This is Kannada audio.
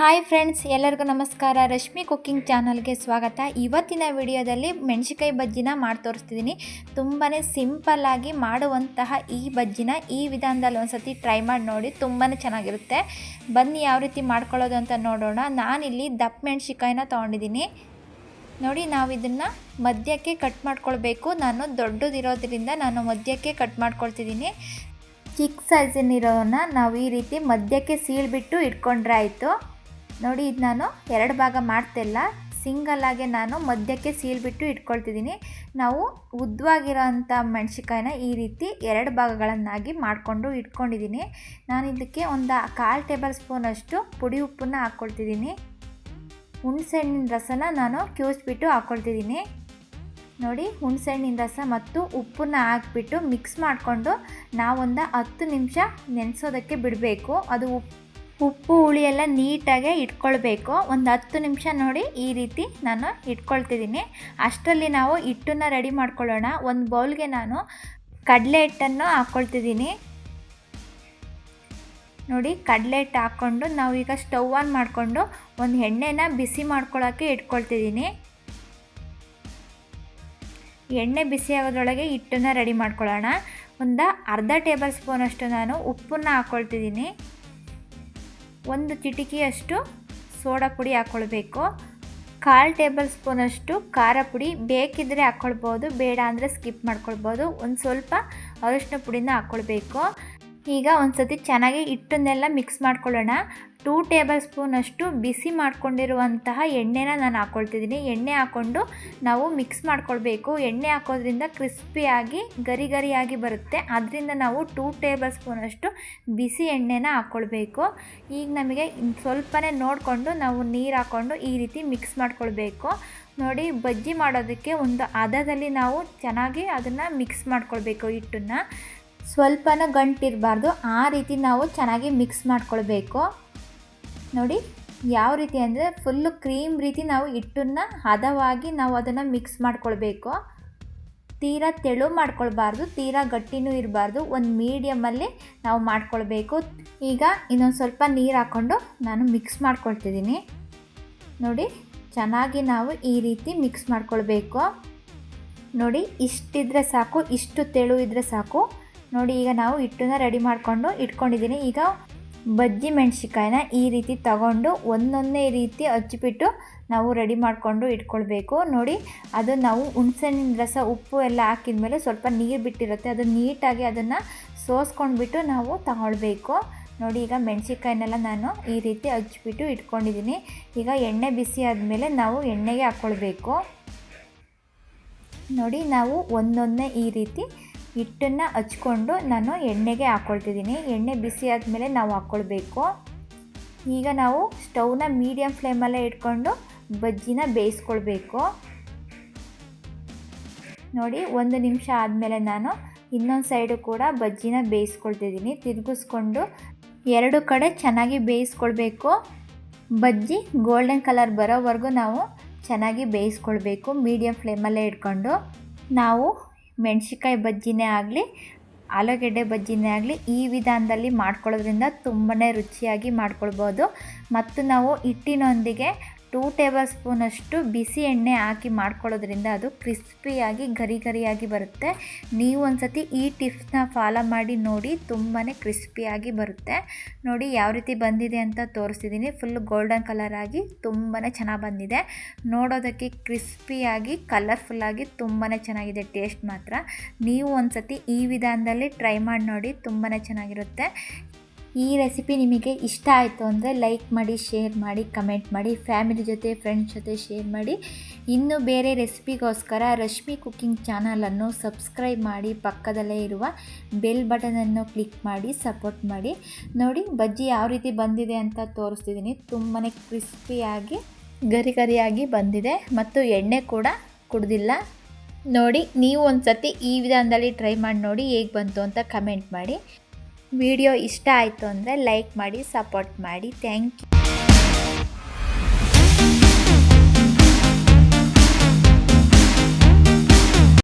ಹಾಯ್ ಫ್ರೆಂಡ್ಸ್ ಎಲ್ಲರಿಗೂ ನಮಸ್ಕಾರ. ರಶ್ಮಿ ಕುಕ್ಕಿಂಗ್ ಚಾನಲ್ಗೆ ಸ್ವಾಗತ. ಇವತ್ತಿನ ವಿಡಿಯೋದಲ್ಲಿ ಮೆಣಸಿಕಾಯಿ ಬಜ್ಜಿನ ಮಾಡಿ ತೋರಿಸ್ತಿದ್ದೀನಿ ತುಂಬಾ ಸಿಂಪಲ್ಲಾಗಿ ಮಾಡುವಂತಹ ಈ ಬಜ್ಜಿನ ಈ ವಿಧಾನದಲ್ಲಿ ಒಂದ್ಸತಿ ಟ್ರೈ ಮಾಡಿ ನೋಡಿ ತುಂಬಾ ಚೆನ್ನಾಗಿರುತ್ತೆ. ಬನ್ನಿ ಯಾವ ರೀತಿ ಮಾಡ್ಕೊಳ್ಳೋದು ಅಂತ ನೋಡೋಣ. ನಾನಿಲ್ಲಿ ದಪ್ಪ ಮೆಣಸಿಕಾಯಿನ ತೊಗೊಂಡಿದ್ದೀನಿ ನೋಡಿ ನಾವು ಇದನ್ನು ಮಧ್ಯಕ್ಕೆ ಕಟ್ ಮಾಡ್ಕೊಳ್ಬೇಕು. ನಾನು ದೊಡ್ಡದಿರೋದ್ರಿಂದ ನಾನು ಮಧ್ಯಕ್ಕೆ ಕಟ್ ಮಾಡ್ಕೊಳ್ತಿದ್ದೀನಿ ಚಿಕ್ಕ ಸೈಜಿನಿರೋನ ನಾವು ಈ ರೀತಿ ಮಧ್ಯಕ್ಕೆ ಸೀಳ್ಬಿಟ್ಟು ಇಟ್ಕೊಂಡ್ರೆ ಆಯಿತು. ನೋಡಿ, ಇದು ನಾನು ಎರಡು ಭಾಗ ಮಾಡ್ತಿಲ್ಲ. ಸಿಂಗಲ್ಲಾಗೆ ನಾನು ಮಧ್ಯಕ್ಕೆ ಸೀಳ್ಬಿಟ್ಟು ಇಟ್ಕೊಳ್ತಿದ್ದೀನಿ. ನಾವು ಉದ್ದವಾಗಿರೋ ಅಂಥ ಮೆಣಸಿಕಾಯಿನ ಈ ರೀತಿ ಎರಡು ಭಾಗಗಳನ್ನಾಗಿ ಮಾಡಿಕೊಂಡು ಇಟ್ಕೊಂಡಿದ್ದೀನಿ. ನಾನು ಇದಕ್ಕೆ ಒಂದು ಕಾಲು ಟೇಬಲ್ ಸ್ಪೂನಷ್ಟು ಪುಡಿ ಉಪ್ಪನ್ನು ಹಾಕ್ಕೊಳ್ತಿದ್ದೀನಿ. ಹುಣಸೆಹಣ್ಣಿನ ರಸನ ನಾನು ಕ್ಯೂಸ್ಬಿಟ್ಟು ಹಾಕ್ಕೊಳ್ತಿದ್ದೀನಿ. ನೋಡಿ ಹುಣಸೆಹಣ್ಣಿನ ರಸ ಮತ್ತು ಉಪ್ಪನ್ನ ಹಾಕ್ಬಿಟ್ಟು ಮಿಕ್ಸ್ ಮಾಡಿಕೊಂಡು ನಾವೊಂದು ಹತ್ತು ನಿಮಿಷ ನೆನೆಸೋದಕ್ಕೆ ಬಿಡಬೇಕು. ಅದು ಉಪ್ಪು ಉಪ್ಪು ಹುಳಿ ಎಲ್ಲ ನೀಟಾಗೆ ಇಟ್ಕೊಳ್ಬೇಕು. ಒಂದು ಹತ್ತು ನಿಮಿಷ ನೋಡಿ ಈ ರೀತಿ ನಾನು ಇಟ್ಕೊಳ್ತಿದ್ದೀನಿ. ಅಷ್ಟರಲ್ಲಿ ನಾವು ಹಿಟ್ಟನ್ನು ರೆಡಿ ಮಾಡ್ಕೊಳ್ಳೋಣ. ಒಂದು ಬೌಲ್ಗೆ ನಾನು ಕಡಲೆ ಹಿಟ್ಟನ್ನು ಹಾಕ್ಕೊಳ್ತಿದ್ದೀನಿ ನೋಡಿ, ಕಡಲೆ ಹಿಟ್ಟು ಹಾಕ್ಕೊಂಡು ಈಗ ಸ್ಟವ್ ಆನ್ ಮಾಡಿಕೊಂಡು ಒಂದು ಎಣ್ಣೆನ ಬಿಸಿ ಮಾಡ್ಕೊಳ್ಳೋಕ್ಕೆ ಇಟ್ಕೊಳ್ತಿದ್ದೀನಿ. ಎಣ್ಣೆ ಬಿಸಿ ಆಗೋದ್ರೊಳಗೆ ಹಿಟ್ಟನ್ನು ರೆಡಿ ಮಾಡ್ಕೊಳ್ಳೋಣ. ಒಂದು ಅರ್ಧ ಟೇಬಲ್ ಸ್ಪೂನಷ್ಟು ನಾನು ಉಪ್ಪನ್ನು ಹಾಕ್ಕೊಳ್ತಿದ್ದೀನಿ ಒಂದು ಚಿಟಿಕೆಯಷ್ಟು ಸೋಡಾ ಪುಡಿ ಹಾಕ್ಕೊಳ್ಬೇಕು ಕಾಲು ಟೇಬಲ್ ಸ್ಪೂನಷ್ಟು ಖಾರ ಪುಡಿ ಬೇಕಿದ್ದರೆ ಹಾಕ್ಕೊಳ್ಬೋದು ಬೇಡ ಅಂದರೆ ಸ್ಕಿಪ್ ಮಾಡ್ಕೊಳ್ಬೋದು. ಒಂದು ಸ್ವಲ್ಪ ಅರಿಶಿನ ಪುಡಿನ ಹಾಕ್ಕೊಳ್ಬೇಕು ಈಗ ಒಂದು ಸತಿ ಚೆನ್ನಾಗಿ ಹಿಟ್ಟನ್ನೆಲ್ಲ ಮಿಕ್ಸ್ ಮಾಡ್ಕೊಳ್ಳೋಣ. ಟೂ ಟೇಬಲ್ ಸ್ಪೂನಷ್ಟು ಬಿಸಿ ಮಾಡ್ಕೊಂಡಿರುವಂತಹ ಎಣ್ಣೆನ ನಾನು ಹಾಕ್ಕೊಳ್ತಿದ್ದೀನಿ ಎಣ್ಣೆ ಹಾಕ್ಕೊಂಡು ನಾವು ಮಿಕ್ಸ್ ಮಾಡ್ಕೊಳ್ಬೇಕು. ಎಣ್ಣೆ ಹಾಕೋದ್ರಿಂದ ಕ್ರಿಸ್ಪಿಯಾಗಿ ಗರಿ ಗರಿಯಾಗಿ ಬರುತ್ತೆ. ಅದರಿಂದ ನಾವು ಟೂ ಟೇಬಲ್ ಸ್ಪೂನಷ್ಟು ಬಿಸಿ ಎಣ್ಣೆನ ಹಾಕ್ಕೊಳ್ಬೇಕು ಈಗ ನಮಗೆ ಸ್ವಲ್ಪನೇ ನೋಡಿಕೊಂಡು ನಾವು ನೀರು ಹಾಕ್ಕೊಂಡು ಈ ರೀತಿ ಮಿಕ್ಸ್ ಮಾಡ್ಕೊಳ್ಬೇಕು. ನೋಡಿ, ಬಜ್ಜಿ ಮಾಡೋದಕ್ಕೆ ಒಂದು ಹದದಲ್ಲಿ ನಾವು ಚೆನ್ನಾಗಿ ಅದನ್ನು ಮಿಕ್ಸ್ ಮಾಡ್ಕೊಳ್ಬೇಕು ಹಿಟ್ಟನ್ನು. ಸ್ವಲ್ಪನೂ ಗಂಟಿರಬಾರ್ದು. ಆ ರೀತಿ ನಾವು ಚೆನ್ನಾಗಿ ಮಿಕ್ಸ್ ಮಾಡ್ಕೊಳ್ಬೇಕು. ನೋಡಿ, ಯಾವ ರೀತಿ ಅಂದರೆ ಫುಲ್ಲು ಕ್ರೀಮ್ ರೀತಿ ನಾವು ಹಿಟ್ಟನ್ನು ಹದವಾಗಿ ನಾವು ಅದನ್ನು ಮಿಕ್ಸ್ ಮಾಡ್ಕೊಳ್ಬೇಕು. ತೀರಾ ತೆಳು ಮಾಡ್ಕೊಳ್ಬಾರ್ದು, ತೀರಾ ಗಟ್ಟಿನೂ ಇರಬಾರ್ದು, ಒಂದು ಮೀಡಿಯಮಲ್ಲಿ ನಾವು ಮಾಡ್ಕೊಳ್ಬೇಕು. ಈಗ ಇನ್ನೊಂದು ಸ್ವಲ್ಪ ನೀರು ಹಾಕ್ಕೊಂಡು ನಾನು ಮಿಕ್ಸ್ ಮಾಡ್ಕೊಳ್ತಿದ್ದೀನಿ. ನೋಡಿ, ಚೆನ್ನಾಗಿ ನಾವು ಈ ರೀತಿ ಮಿಕ್ಸ್ ಮಾಡ್ಕೊಳ್ಬೇಕು. ನೋಡಿ, ಇಷ್ಟಿದ್ರೆ ಸಾಕು, ಇಷ್ಟು ತೆಳು ಇದ್ದರೆ ಸಾಕು. ನೋಡಿ, ಈಗ ನಾವು ಹಿಟ್ಟನ್ನ ರೆಡಿ ಮಾಡಿಕೊಂಡು ಇಟ್ಕೊಂಡಿದ್ದೀನಿ. ಈಗ ಬಜ್ಜಿ ಮೆಣಸಿಕಾಯಿನ ಈ ರೀತಿ ತಗೊಂಡು ಒಂದೊಂದೇ ರೀತಿ ಹಚ್ಚಿಬಿಟ್ಟು ನಾವು ರೆಡಿ ಮಾಡಿಕೊಂಡು ಇಟ್ಕೊಳ್ಬೇಕು. ನೋಡಿ, ಅದು ನಾವು ಹುಣ್ಸೆಣ್ಣಿನ ರಸ, ಉಪ್ಪು ಎಲ್ಲ ಹಾಕಿದ ಮೇಲೆ ಸ್ವಲ್ಪ ನೀರು ಬಿಟ್ಟಿರುತ್ತೆ. ಅದು ನೀಟಾಗಿ ಅದನ್ನು ಸೋಸ್ಕೊಂಡ್ಬಿಟ್ಟು ನಾವು ತಗೊಳ್ಬೇಕು. ನೋಡಿ, ಈಗ ಮೆಣಸಿಕಾಯಿನೆಲ್ಲ ನಾನು ಈ ರೀತಿ ಹಚ್ಚಿಬಿಟ್ಟು ಇಟ್ಕೊಂಡಿದ್ದೀನಿ. ಈಗ ಎಣ್ಣೆ ಬಿಸಿ ಆದಮೇಲೆ ನಾವು ಎಣ್ಣೆಗೆ ಹಾಕ್ಕೊಳ್ಬೇಕು ನೋಡಿ, ನಾವು ಒಂದೊಂದೇ ಈ ರೀತಿ ಹಿಟ್ಟನ್ನು ಹಚ್ಕೊಂಡು ನಾನು ಎಣ್ಣೆಗೆ ಹಾಕ್ಕೊಳ್ತಿದ್ದೀನಿ ಎಣ್ಣೆ ಬಿಸಿ ಆದಮೇಲೆ ನಾವು ಹಾಕ್ಕೊಳ್ಬೇಕು ಈಗ ನಾವು ಸ್ಟವ್ನ ಮೀಡಿಯಮ್ ಫ್ಲೇಮಲ್ಲೇ ಇಟ್ಕೊಂಡು ಬಜ್ಜಿನ ಬೇಯಿಸ್ಕೊಳ್ಬೇಕು. ನೋಡಿ, ಒಂದು ನಿಮಿಷ ಆದಮೇಲೆ ನಾನು ಇನ್ನೊಂದು ಸೈಡು ಕೂಡ ಬಜ್ಜಿನ ಬೇಯಿಸ್ಕೊಳ್ತಿದ್ದೀನಿ. ತಿರುಗಿಸ್ಕೊಂಡು ಎರಡು ಕಡೆ ಚೆನ್ನಾಗಿ ಬೇಯಿಸ್ಕೊಳ್ಬೇಕು. ಬಜ್ಜಿ ಗೋಲ್ಡನ್ ಕಲರ್ ಬರೋವರೆಗೂ ನಾವು ಚೆನ್ನಾಗಿ ಬೇಯಿಸ್ಕೊಳ್ಬೇಕು ಮೀಡಿಯಮ್ ಫ್ಲೇಮಲ್ಲೇ ಇಟ್ಕೊಂಡು. ನಾವು ಮೆಣಸಿಕಾಯಿ ಬಜ್ಜಿನೇ ಆಗಲಿ, ಆಲೂಗೆಡ್ಡೆ ಬಜ್ಜಿನೇ ಆಗಲಿ, ಈ ವಿಧಾನದಲ್ಲಿ ಮಾಡ್ಕೊಳ್ಳೋದ್ರಿಂದ ತುಂಬಾ ರುಚಿಯಾಗಿ ಮಾಡ್ಕೊಳ್ಬೋದು. ಮತ್ತು ನಾವು ಹಿಟ್ಟಿನೊಂದಿಗೆ ಟೂ ಟೇಬಲ್ ಸ್ಪೂನಷ್ಟು ಬಿಸಿ ಎಣ್ಣೆ ಹಾಕಿ ಮಾಡ್ಕೊಳ್ಳೋದ್ರಿಂದ ಅದು ಕ್ರಿಸ್ಪಿಯಾಗಿ ಗರಿ ಗರಿಯಾಗಿ ಬರುತ್ತೆ. ನೀವು ಒಂದು ಸತಿ ಈ ಟಿಪ್ಸ್ನ ಫಾಲೋ ಮಾಡಿ ನೋಡಿ ತುಂಬಾ ಕ್ರಿಸ್ಪಿಯಾಗಿ ಬರುತ್ತೆ. ನೋಡಿ ಯಾವ ರೀತಿ ಬಂದಿದೆ ಅಂತ ತೋರಿಸ್ತಿದ್ದೀನಿ ಫುಲ್ ಗೋಲ್ಡನ್ ಕಲರ್ ಆಗಿ ತುಂಬಾ ಚೆನ್ನಾಗಿ ಬಂದಿದೆ. ನೋಡೋದಕ್ಕೆ ಕ್ರಿಸ್ಪಿಯಾಗಿ ಕಲರ್ಫುಲ್ಲಾಗಿ ತುಂಬಾ ಚೆನ್ನಾಗಿದೆ ಟೇಸ್ಟ್ ಮಾತ್ರ. ನೀವು ಒಂದು ಸತಿ ಈ ವಿಧಾನದಲ್ಲಿ ಟ್ರೈ ಮಾಡಿ ನೋಡಿ ತುಂಬಾ ಚೆನ್ನಾಗಿರುತ್ತೆ. ಈ ರೆಸಿಪಿ ನಿಮಗೆ ಇಷ್ಟ ಆಯಿತು ಅಂದರೆ ಲೈಕ್ ಮಾಡಿ ಶೇರ್ ಮಾಡಿ ಕಮೆಂಟ್ ಮಾಡಿ ಫ್ಯಾಮಿಲಿ ಜೊತೆ ಫ್ರೆಂಡ್ಸ್ ಜೊತೆ ಶೇರ್ ಮಾಡಿ. ಇನ್ನು ಬೇರೆ ರೆಸಿಪಿಗೋಸ್ಕರ ರಶ್ಮಿ ಕುಕ್ಕಿಂಗ್ ಚಾನಲನ್ನು ಸಬ್ಸ್ಕ್ರೈಬ್ ಮಾಡಿ, ಪಕ್ಕದಲ್ಲೇ ಇರುವ ಬೆಲ್ ಬಟನನ್ನು ಕ್ಲಿಕ್ ಮಾಡಿ ಸಪೋರ್ಟ್ ಮಾಡಿ. ನೋಡಿ, ಬಜ್ಜಿ ಯಾವ ರೀತಿ ಬಂದಿದೆ ಅಂತ ತೋರಿಸ್ತಿದ್ದೀನಿ. ತುಂಬಾ ಕ್ರಿಸ್ಪಿಯಾಗಿ ಗರಿ ಗರಿಯಾಗಿ ಬಂದಿದೆ ಮತ್ತು ಎಣ್ಣೆ ಕೂಡ ಕುಡ್ದಿಲ್ಲ. ನೋಡಿ, ನೀವು ಒಂದು ಸತಿ ಈ ವಿಧಾನದಲ್ಲಿ ಟ್ರೈ ಮಾಡಿ ನೋಡಿ ಹೇಗೆ ಬಂತು ಅಂತ ಕಮೆಂಟ್ ಮಾಡಿ. ವಿಡಿಯೋ ಇಷ್ಟ ಆಯಿತು ಅಂದರೆ ಲೈಕ್ ಮಾಡಿ ಸಪೋರ್ಟ್ ಮಾಡಿ. Thank you.